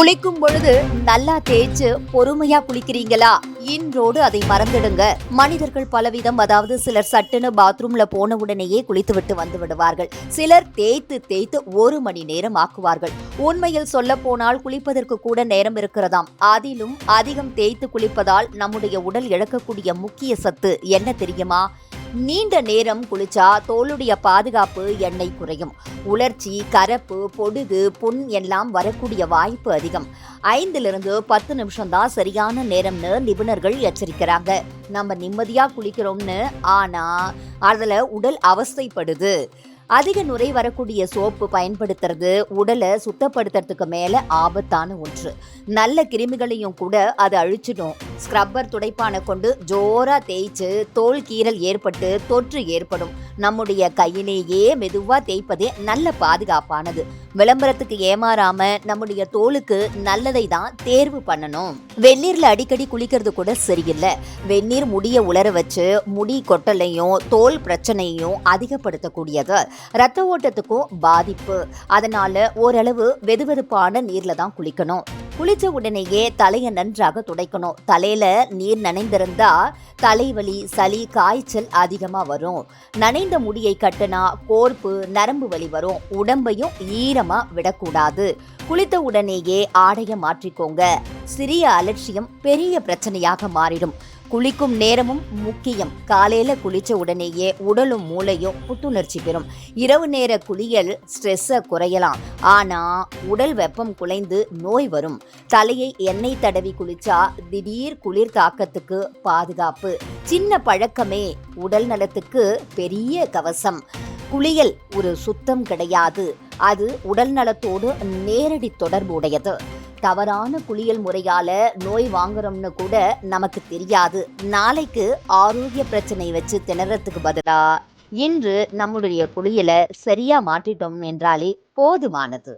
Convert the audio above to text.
குளிக்கும் பொழுது நல்லா தேய்ச்சு பொறுமையா குளிக்கிறீங்களா? இன்றோடு அதை மறந்துடுங்க. மனிதர்கள் பலவிதம் அதாவது சிலர் சட்டுன்னு பாத்ரூம்ல போன உடனேயே குளித்து விட்டு வந்து விடுவார்கள். சிலர் தேய்த்து தேய்த்து ஒரு மணி நேரம் ஆக்குவார்கள். உண்மையில் சொல்ல போனால் குளிப்பதற்கு கூட நேரம் இருக்கிறதாம். அதிலும் அதிகம் தேய்த்து குளிப்பதால் நம்முடைய உடல் இழக்கக்கூடிய முக்கிய சத்து என்ன தெரியுமா? நீண்ட நேரம் குளிச்சா தோலுடைய பாதுகாப்பு எண்ணெய் குறையும். உலர்ச்சி கரப்பு பொடுகு புண் எல்லாம் வரக்கூடிய வாய்ப்பு அதிகம். ஐந்திலிருந்து பத்து நிமிஷம் தான் சரியான நேரம்னு நிபுணர்கள் எச்சரிக்கிறாங்க. நம்ம நிம்மதியா குளிக்கிறோம்னு ஆனா அதுல உடல் அவஸ்தைப்படுது. அதிக நுரை வரக்கூடிய சோப்பு பயன்படுத்துறது உடலை சுத்தப்படுத்துறதுக்கு மேல ஆபத்தான ஒன்று. நல்ல கிருமிகளையும் கூட அது அழிச்சிடும். ஸ்க்ரப்பர் துடைப்பானை கொண்டு ஜோரா தேய்ச்சு தோல் கீறல் ஏற்பட்டு தொற்று ஏற்படும். நம்முடைய கையிலேயே மெதுவா தேய்ப்பதே நல்ல பாதுகாப்பானது. விளம்பரத்துக்கு ஏமாறாம நம்முடைய தோலுக்கு நல்லதை தான் தேர்வு பண்ணணும். வெந்நீர்ல அடிக்கடி குளிக்கிறது கூட சரியில்லை. வெந்நீர் முடிய உலர வச்சு முடி கொட்டலையும் தோல் பிரச்சனையும் அதிகப்படுத்தக்கூடியது. ரத்த ஓட்டத்துக்கும் பாதிப்பு. அதனால ஓரளவு வெதுவெதுப்பான நீர்ல தான் குளிக்கணும். குளிச்ச உடனேயே தலையை நன்றாக துடைக்கணும். தலையில நீர் நனைந்திருந்தா தலைவலி சளி காய்ச்சல் அதிகமா வரும். நனைந்த முடியை கட்டுனா கோர்ப்பு நரம்பு வலி வரும். உடம்பையும் ஈரமா விடக்கூடாது. குளித்த உடனேயே ஆடைய மாற்றிக்கோங்க. சிறிய அலட்சியம் பெரிய பிரச்சனையாக மாறிடும். குளிக்கும் நேரமும் முக்கியம். காலையில குளிச்ச உடனேயே உடலும் மூளையும் புத்துணர்ச்சி பெறும். இரவு நேர குளியல் ஸ்ட்ரெஸ்ஸை குறையலாம். ஆனா உடல் வெப்பம் குலைந்து நோய் வரும். தலையை எண்ணெய் தடவி குளிச்சா திடீர் குளிர் தாக்கத்துக்கு பாதுகாப்பு. சின்ன பழக்கமே உடல் நலத்துக்கு பெரிய கவசம். குளியல் ஒரு சுத்தம் கிடையாது. அது உடல் நலத்தோடு நேரடி தொடர்பு உடையது தவறான குளியல் முறையால நோய் வாங்குறோம்னு கூட நமக்கு தெரியாது. நாளைக்கு ஆரோக்கிய பிரச்சனை வச்சு திணறதுக்கு பதிலா இன்று நம்முடைய குளியலை சரியா மாற்றிட்டோம் என்றாலே போதுமானது.